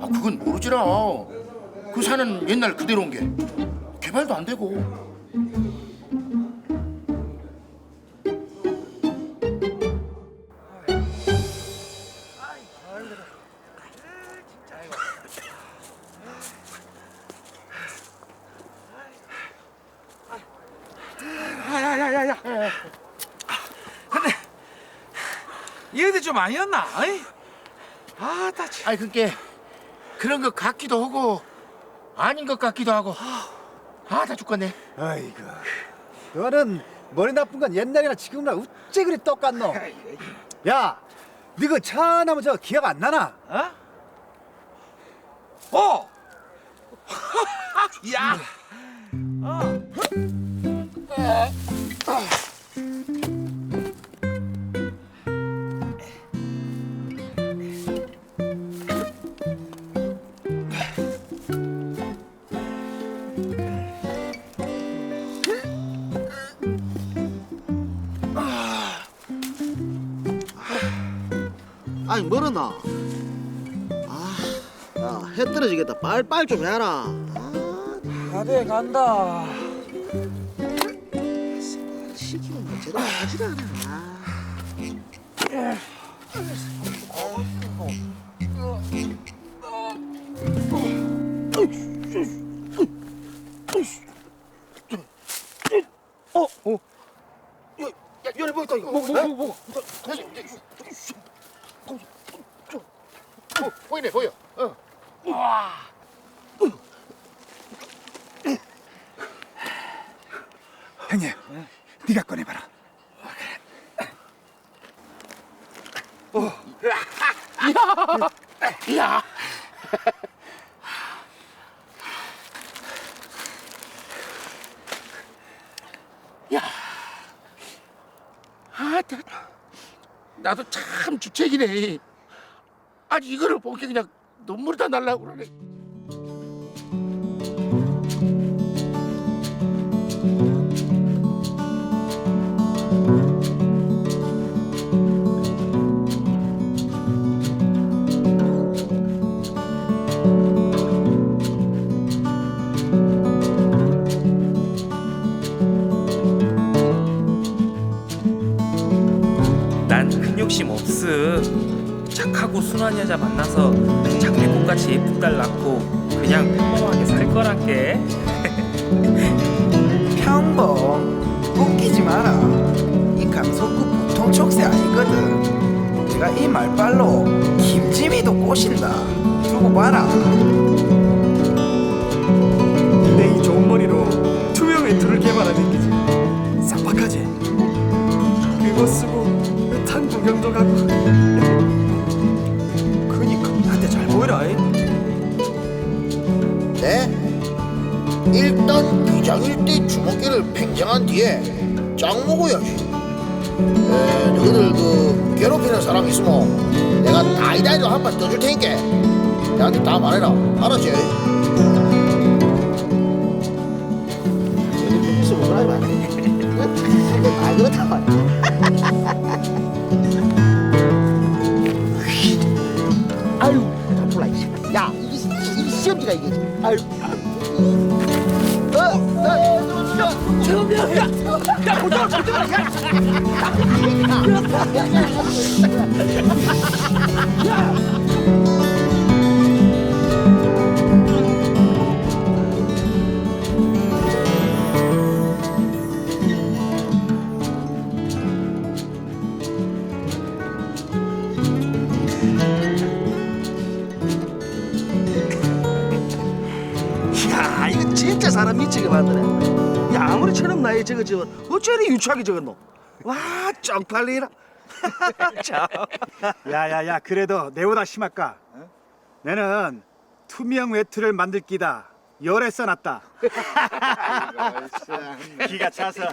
아 그건 모르지라. 그 산은 옛날 그대로인 게 개발도 안 되고. 야야야야야. 근데 얘들 좀 아니었나? 어이? 아. 아이 그게 그런 것 같기도 하고 아닌 것 같기도 하고. 아다 죽겠네. 아이고 너는 머리 나쁜 건 옛날이나 지금이나 어째 그리 똑같노 야 너그 차 나면 저 기억 안 나나? 어? 어. 야. 아니 멀었나? 아, 야, 해 떨어지겠다. 빨빨 좀 해라. 아, 다돼 간다. 시키는 거 제대로 하질 않아. 아. 야, 열에 보였다 이거. 뭐, 뭐, 뭐, 뭐. 어, 보이네, 보여. 어. 형님 네가 꺼내봐라 야. 야. 아, 나, 나도 참 주책 이네. 아니 이거를 보기 그냥 눈물이 다 날라고 그러네. 일단 비장일 때 주먹기를 팽창한 뒤에 짱 먹어야지. 에, 너희들 그 괴롭히는 사람 있으면 내가 다이다이로 한 판 떠줄 테니까 나한테 다 말해라. 알았지? 무슨 뭐라 말해. 아 그렇다 말이야. 아유, 다 몰라 이 새끼. 야, 이게 시- 이게 시험지가 이게. 아유. 야, 이거 진짜 사람 미치게 만드네 야 아무리 처럼 나이 저거 저거 어째 이리 유치하게 적었노 와 쪽팔리라 참. 야야야 그래도 내보다 심할까 내는 투명 외투를 만들 기다 열에 써놨다 기가 차서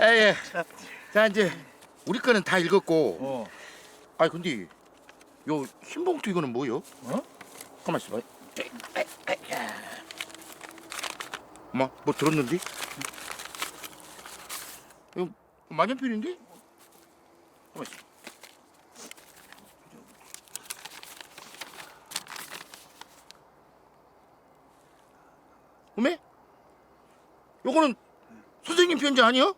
예. 자 이제 우리 거는 다 읽었고. 아니 근데 요 흰봉투 이거는 뭐요? 어? 가만 있어봐. 엄마 뭐 들었는데? 이거 만년필인데? 잠깐만. 어메? 요거는 선생님 편지 아니요?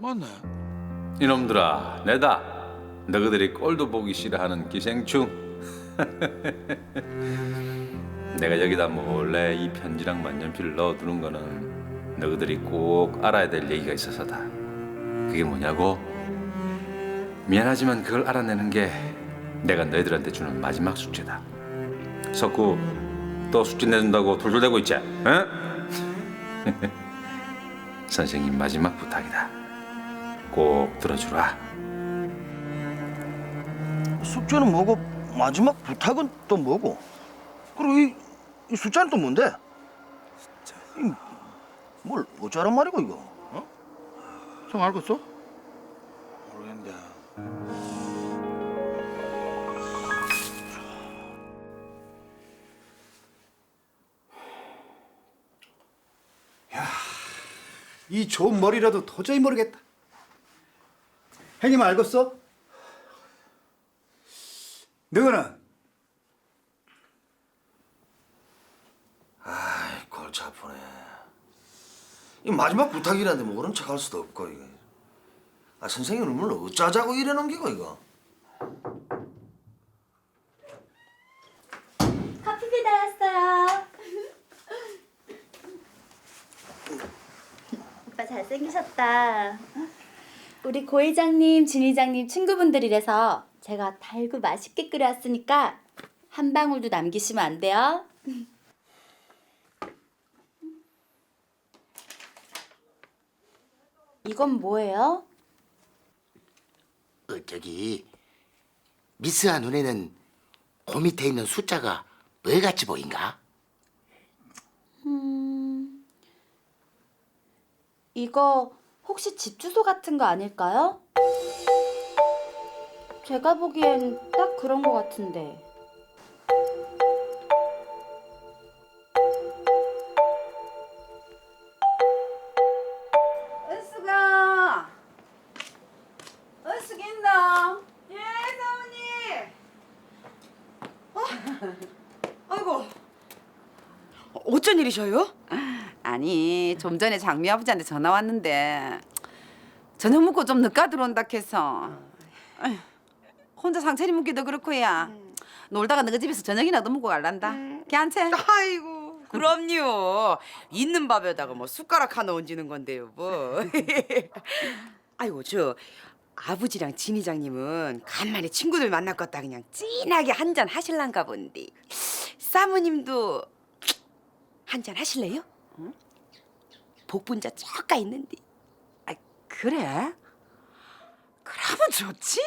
맞네. 이놈들아, 내다. 너희들이 꼴도 보기 싫어하는 기생충. 내가 여기다 몰래 이 편지랑 만년필을 넣어두는 거는 너희들이 꼭 알아야 될 얘기가 있어서다 그게 뭐냐고 미안하지만 그걸 알아내는 게 내가 너희들한테 주는 마지막 숙제다 석구 또 숙제 내준다고 돌돌대고 있지? 응? 선생님 마지막 부탁이다 꼭 들어주라 숙제는 뭐고 마지막 부탁은 또 뭐고? 그리고 이, 이 숫자는 또 뭔데? 이, 뭘 어쩌란 말이고 이거? 어? 형 알겠어? 모르겠는데. 이 좋은 머리라도 도저히 모르겠다. 형님 알겠어? 너는 아이 골치 아프네. 이 마지막 부탁이라는데 모른 척할 수도 없고 이거. 아 선생님을 물론 어쩌자고 이래 넘기고 이거. 커피 배달왔어요. 오빠 잘생기셨다. 우리 고 회장님, 진 회장님 친구분들이라서 제가 달고 맛있게 끓여왔으니까 한 방울도 남기시면 안 돼요. 이건 뭐예요? 어, 저기 미스한 눈에는 그 밑에 있는 숫자가 뭐 같이 보인가? 음, 이거 혹시 집 주소 같은 거 아닐까요? 제가 보기엔 딱 그런 거 같은데. 일이셔요? 아니 좀 전에 장미 아버지한테 전화 왔는데 저녁 먹고 좀 늦게 들어온다 해서 아휴, 혼자 상처리 묻기도 그렇고야 놀다가 너희 집에서 저녁이나 더 먹고 갈란다. 괜찮지? 아이고 그럼요. 있는 밥에다가 뭐 숟가락 하나 얹는 건데요 뭐. 아이고 저 아버지랑 진 이장님은 간만에 친구들 만났겠다 그냥 진하게 한잔 하실란가 본데 사모님도 한 잔 하실래요? 응? 복분자 쪼까 있는데 아, 그래? 그러면 좋지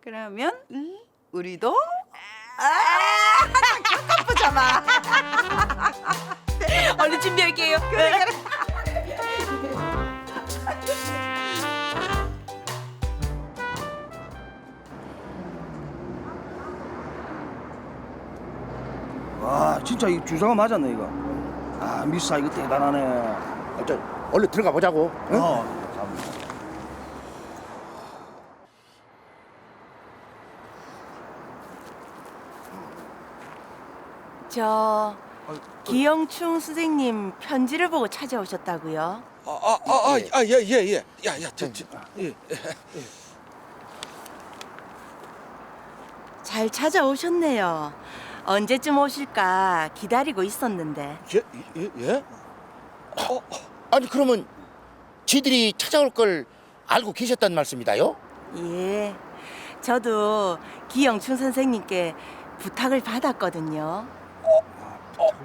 그러면 음, 우리도 아, 한잔 보자마 얼른 준비할게요 와 진짜 이 주사가 맞았네 이거. 아 미사 이거 대단하네. 어, 저 얼른 들어가 보자고. 응? 어. 저 기영충 선생님 편지를 보고 찾아오셨다고요? 아아아예예 예. 야야 저 저. 예. 잘 찾아오셨네요. 언제쯤 오실까 기다리고 있었는데. 예? 예? 예? 아니 그러면 지들이 찾아올 걸 알고 계셨단 말씀이다요? 예. 저도 기영충 선생님께 부탁을 받았거든요.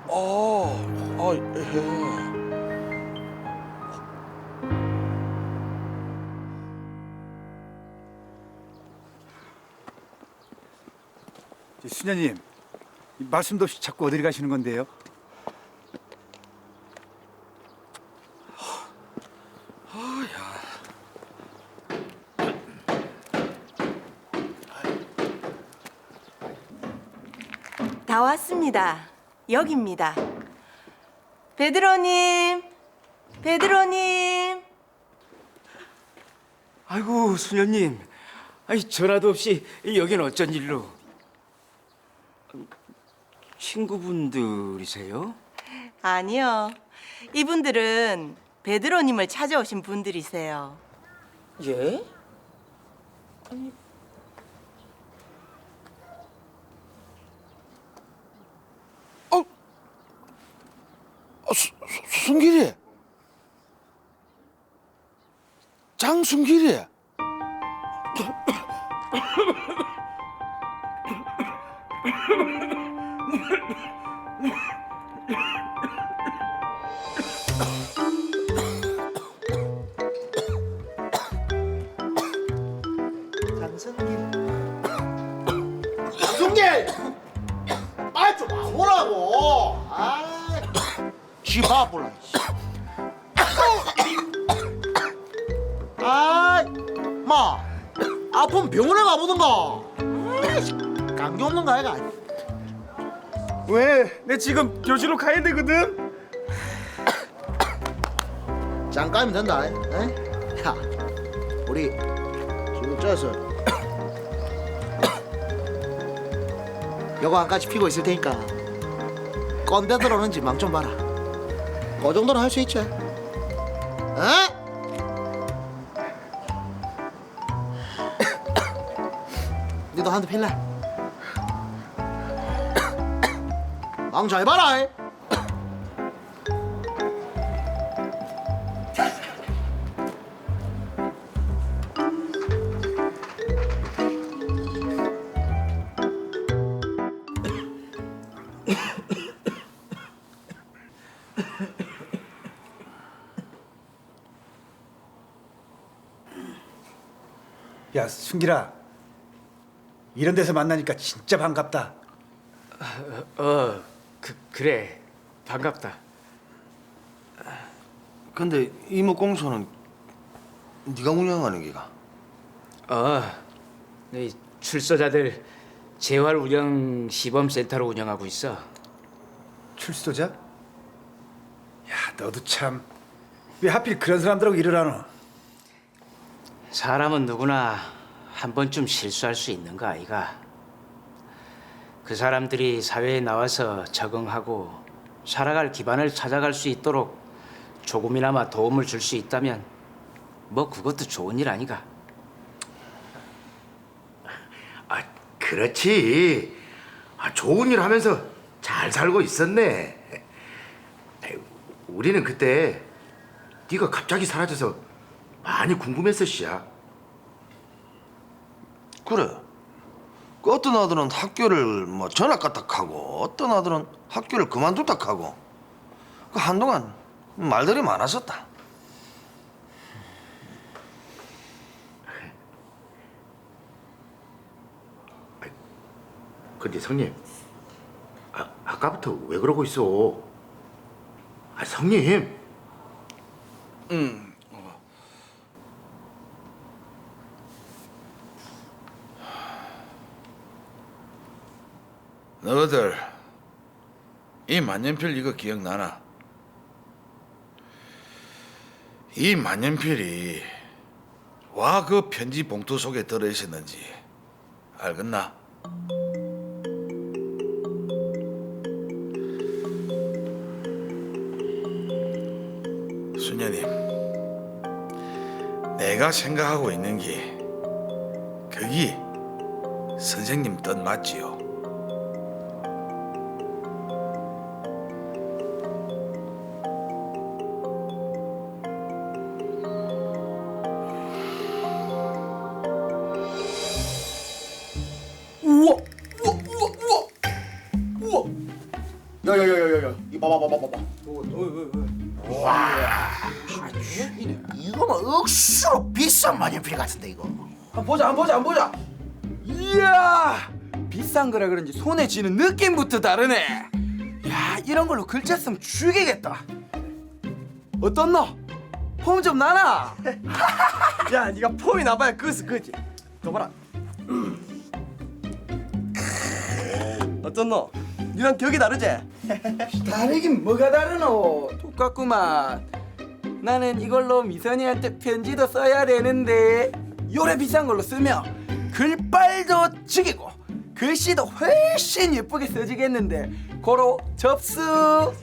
어. 아 예. 저 수녀님 이 말씀도 없이 자꾸 어디 가시는 건데요? 다 왔습니다. 여기입니다. 베드로님, 베드로님. 아이고 수녀님, 아니 전화도 없이 여긴 어쩐 일로? 친구분들이세요? 아니요. 이분들은 베드로님을 찾아오신 분들이세요. 예? 어, 수, 수, 순길이. 장순길이. 승길 빨리 좀 와보라고. 아 쥐바보라 아마 아프면 병원에 가보든가. 감기 없는 거 아이가. 왜? 내 지금 교실로 가야 되거든. 잠깐이면 된다. 에? 야 우리 지금 쪄서 요거 한 가지 피고 있을 테니까 꼰대 들어오는지 망 좀 봐라 그 정도는 할 수 있지 어? 니도 한대 필래? 망잘 봐라 이. 야 순길아 이런 데서 만나니까 진짜 반갑다 어, 그 그래. 반갑다. 근데 이모공소는 네가 운영하는 기가? 어, 이 출소자들 재활 운영 시범 센터로 운영하고 있어. 출소자? 야 너도 참 왜 하필 그런 사람들하고 일을 하노 사람은 누구나 한 번쯤 실수할 수 있는 거 아이가. 그 사람들이 사회에 나와서 적응하고 살아갈 기반을 찾아갈 수 있도록 조금이나마 도움을 줄 수 있다면 뭐 그것도 좋은 일 아니가. 아 그렇지. 아, 좋은 일 하면서 잘 살고 있었네. 우리는 그때 네가 갑자기 사라져서 많이 궁금했어 씨야. 그래. 그 어떤 아들은 학교를 뭐 전학 갔다 하고 어떤 아들은 학교를 그만뒀다 하고 그 한동안 말들이 많았었다. 근데 성님, 아, 아까부터 왜 그러고 있어? 아 성님. 응. 너희들 이 만년필 이거 기억나나? 이 만년필이 와 그 편지 봉투 속에 들어 있었는지 알겠나? 수녀님, 내가 생각하고 있는 게 거기 선생님 뜻 맞지요? 만년필 같은데 이거 한번 보자, 한번 보자, 한번 보자. 이야, 비싼 거라 그런지 손에 쥐는 느낌부터 다르네. 야, 이런 걸로 글자 쓰면 죽이겠다. 어떻노? 폼 좀 나나? 야, 네가 폼이 나봐야 그것은 그지. 더 봐라. 어떻노? 니랑 격이 다르지? 다르긴 뭐가 다르노? 똑같구만. 나는 이걸로 미선이한테 편지도 써야 되는데 요래 비싼 걸로 쓰면 글빨도 죽이고 글씨도 훨씬 예쁘게 써지겠는데 고로 접수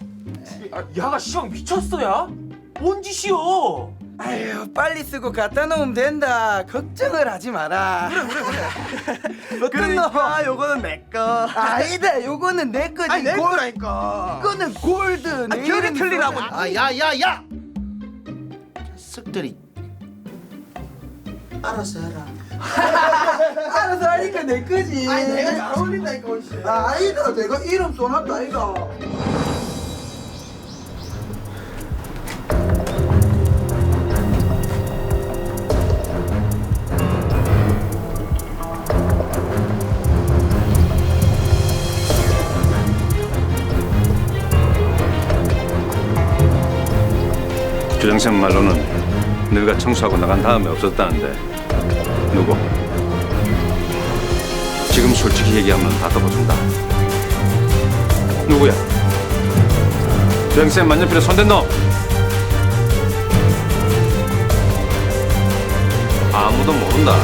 아, 야가 시방 미쳤어 야? 뭔 짓이여? 아유 빨리 쓰고 갖다 놓으면 된다 걱정을 하지 마라 그래 그래 그래 그러니까 요거는 내거 아니다 요거는 내 거지 골- 거라니까. 이거는 골드 내 결이 이름이 틀리라고. 아, 야, 야, 야. 녀석들이 알아서 해라. 알아서 하니까 내 거지. 아니 내가 잘 어울린다니까 아, 아니다 내가 이름 써놨다 아이가. 조정쌤 말로는 너가 청소하고 나간 다음에 없었다는데 누구? 지금 솔직히 얘기하면 다 덮어준다. 누구야? 조정쌤 만년필에 손댄 놈. 아무도 모른다.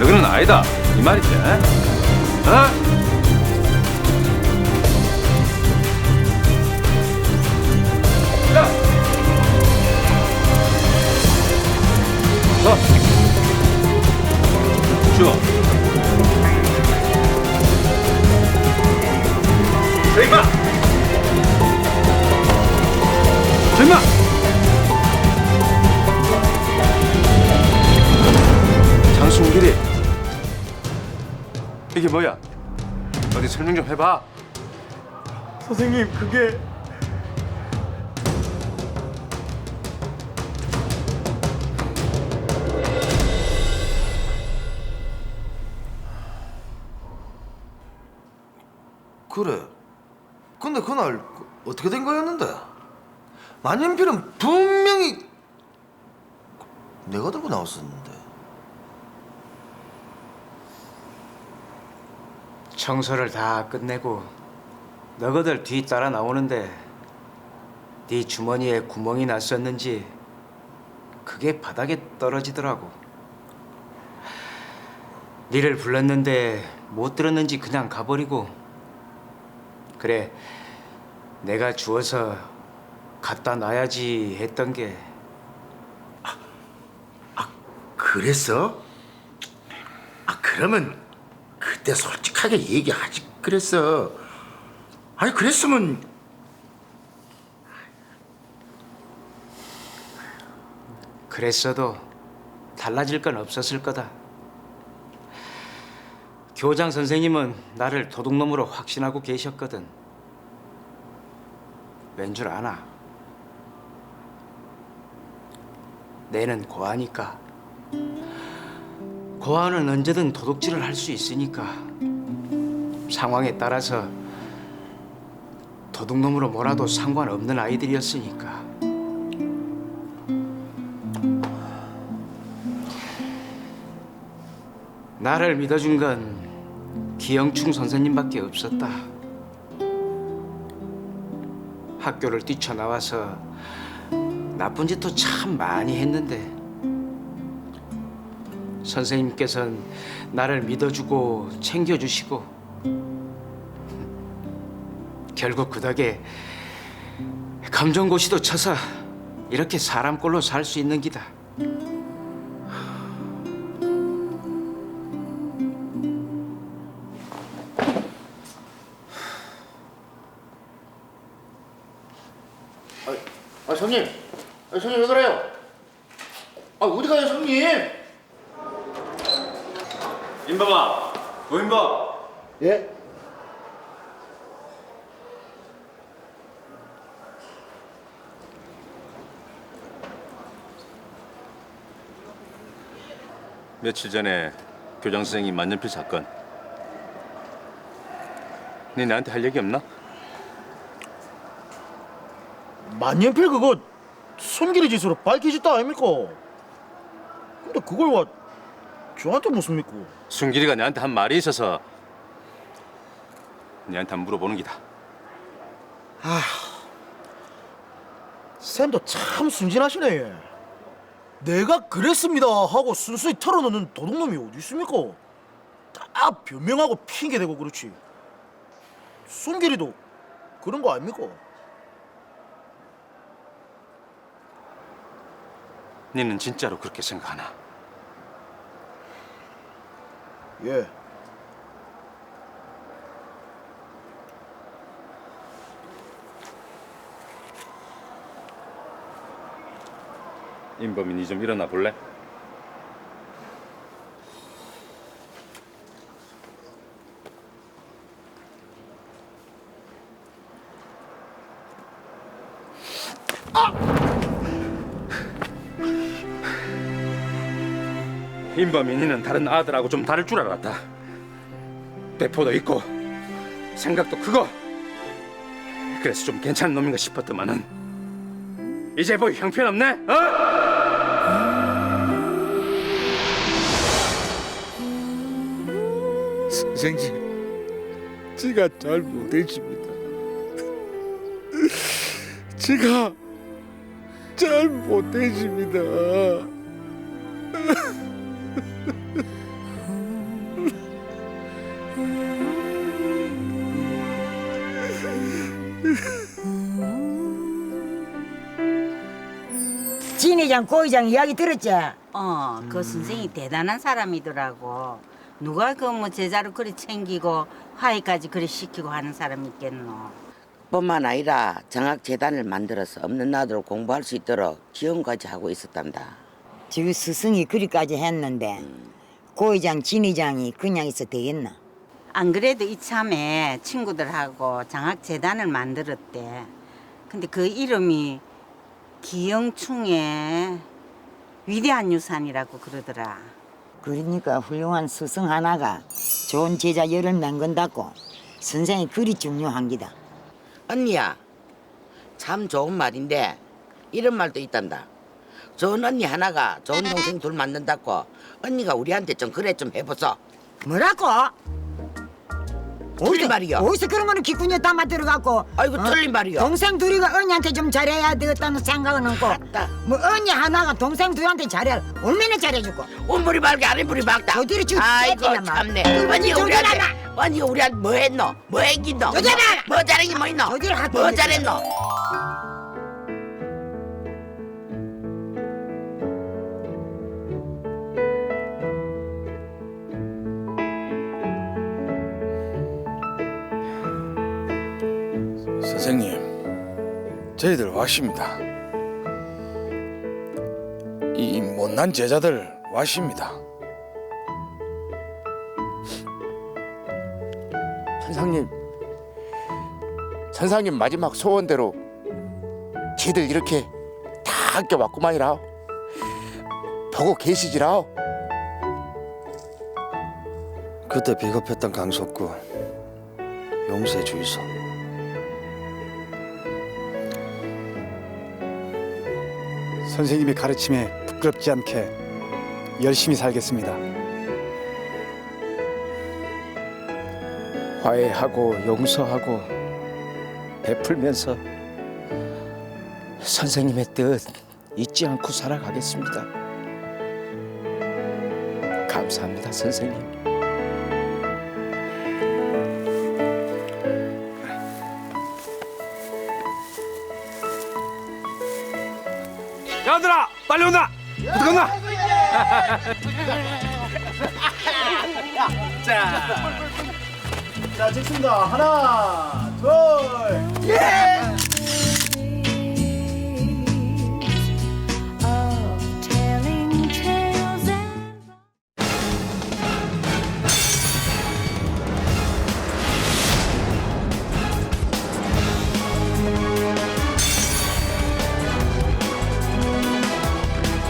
너희는 아니다. 이 말이지? 어? 뭐야? 어디 설명 좀 해봐. 선생님 그게 그래. 근데 그날 그- 어떻게 된 거였는데? 만년필은 분명히 내가 들고 나왔었는데. 청소를 다 끝내고 너희들 뒤 따라 나오는데 네 주머니에 구멍이 났었는지 그게 바닥에 떨어지더라고. 니를 불렀는데 못 들었는지 그냥 가버리고 그래 내가 주워서 갖다 놔야지 했던 게 그랬어? 아, 그러면 그때 솔 직하게 얘기하지 그랬어. 아니, 그랬으면 그랬어도 달라질 건 없었을 거다. 교장 선생님은 나를 도둑놈으로 확신하고 계셨거든. 왠 줄 아나? 내는 고아니까. 고아는 언제든 도둑질을 할 수 있으니까. 상황에 따라서 도둑놈으로 몰아도 상관없는 아이들이었으니까. 나를 믿어준 건 기영충 선생님밖에 없었다. 학교를 뛰쳐나와서 나쁜 짓도 참 많이 했는데 선생님께서는 나를 믿어주고 챙겨주시고 결국 그 덕에 감정고시도 쳐서 이렇게 사람 꼴로 살 수 있는 기다. 아, 손님. 아, 손님 왜 그래요? 아, 어디 가요, 손님? 임범아, 오임범. 예? 며칠 전에 교장 선생님 만년필 사건. 네 나한테 할 얘기 없나? 만년필 그거 손길이 짓으로 밝혀졌다 아닙니까? 근데 그걸 와 저한테 무슨 믿고? 순길이가 내한테 한 말이 있어서 내한테 한번 물어보는 기다. 쌤도 참 순진하시네. 내가 그랬습니다 하고 순수히 털어놓는 도둑놈이 어디 있습니까? 다 변명하고 핑계 대고 그렇지. 손길이도 그런 거 아닙니까? 니는 진짜로 그렇게 생각하나? 예. 임범이 니 좀 일어나 볼래? 임범이 니는 다른 아들하고 좀 다를 줄 알았다. 배포도 있고 생각도 크고 그래서 좀 괜찮은 놈인가 싶었더만은 이제 뭐 형편없네? 어? 선생님, 제가 잘 못했습니다. 제가 잘 못했습니다. 진 회장, 고 회장 이야기 들었지? 어, 그 선생이 대단한 사람이더라고. 누가 그 뭐 제자를 그리 챙기고 화해까지 그리 시키고 하는 사람이 있겠노. 뿐만 아니라 장학재단을 만들어서 없는 나도록 공부할 수 있도록 지원까지 하고 있었단다. 저 스승이 그리까지 했는데 고 회장, 진 회장이 그냥 있어 되겠나? 안 그래도 이참에 친구들하고 장학재단을 만들었대. 근데 그 이름이 기영충의 위대한 유산이라고 그러더라. 그러니까 훌륭한 스승 하나가 좋은 제자 열을 남긴다고 선생이 그리 중요한 기다. 언니야, 참 좋은 말인데 이런 말도 있단다. 좋은 언니 하나가 좋은 동생 둘 만든다고 언니가 우리한테 좀 그래 좀 해보소. 뭐라고? 틀린 말이요. 어디서 그런 거는 기꾼에 담아 들어갖고 아이고 틀린 말이요. 동생 둘이가 언니한테 좀 잘해야 되겠다는 생각은 없고 뭐 언니 하나가 동생 둘한테 잘해 얼마나 잘해주고 운불이 말게 아랫불이 막다. 어디를 지금 아이고 마. 참네. 얼마나 언니가 우리한테 조절하나. 언니가 우리한테 뭐 했노? 뭐 했긴노? 조절하나. 뭐 잘했긴 뭐 했노? 조절 하고 뭐 잘했노? 선생님, 저희들 왔습니다. 이 못난 제자들 왔습니다. 선상님, 선상님 마지막 소원대로 지들 이렇게 다 학교 왔구만이라 보고 계시지라 그때 비겁했던 강석구 용서해 주이소. 선생님의 가르침에 부끄럽지 않게 열심히 살겠습니다. 화해하고 용서하고 베풀면서 선생님의 뜻 잊지 않고 살아가겠습니다. 감사합니다, 선생님. 자, 찍습니다. 하나, 둘, 예!